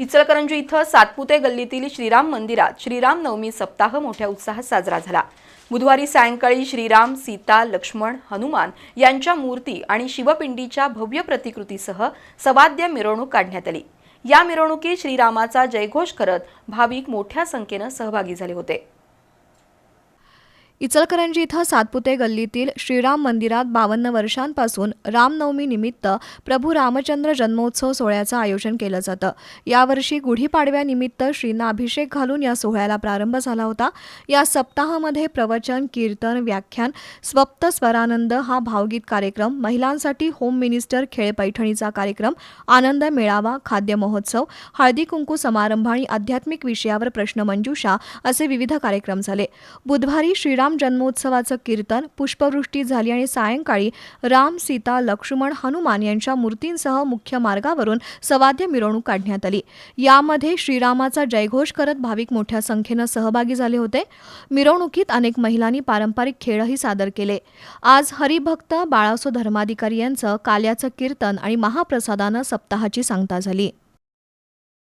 इचलकरंजी इथं सातपुते गल्लीतील श्रीराम मंदिरात श्रीराम नवमी सप्ताह मोठ्या उत्साहात साजरा झाला. बुधवारी सायंकाळी श्रीराम सीता लक्ष्मण हनुमान यांच्या मूर्ती आणि शिवपिंडीच्या भव्य प्रतिकृतीसह सवाद्य मिरवणूक काढण्यात आली. या मिरवणुकीत श्रीरामाचा जयघोष करत भाविक मोठ्या संख्येनं सहभागी झाले होते. इचलकरंजी इथं सातपुते गल्लीतील श्रीराम मंदिरात बावन्न वर्षांपासून रामनवमी निमित्त प्रभू रामचंद्र जन्मोत्सव सोहळ्याचं आयोजन केलं जातं. यावर्षी गुढीपाडव्यानिमित्त श्रींना अभिषेक घालून या सोहळ्याला प्रारंभ झाला होता. या सप्ताहामध्ये प्रवचन कीर्तन व्याख्यान स्वप्त स्वरानंद हा भावगीत कार्यक्रम महिलांसाठी होम मिनिस्टर खेळ पैठणीचा कार्यक्रम आनंद मेळावा खाद्य महोत्सव हळदी कुंकू समारंभ आणि आध्यात्मिक विषयावर प्रश्नमंजुषा असे विविध कार्यक्रम झाले. बुधवारी श्रीराम जन्मोत्सवाचं कीर्तन पुष्पवृष्टी झाली आणि सायंकाळी राम सीता लक्ष्मण हनुमान यांच्या मूर्तींसह मुख्य मार्गावरून सवाद्य मिरवणूक काढण्यात आली. यामध्ये श्रीरामाचा जयघोष करत भाविक मोठ्या संख्येनं सहभागी झाले होते. मिरवणुकीत अनेक महिलांनी पारंपरिक खेळही सादर केले. आज हरिभक्त बाळासो धर्माधिकारी यांचं काल्याचं कीर्तन आणि महाप्रसादानं सप्ताहाची सांगता झाली.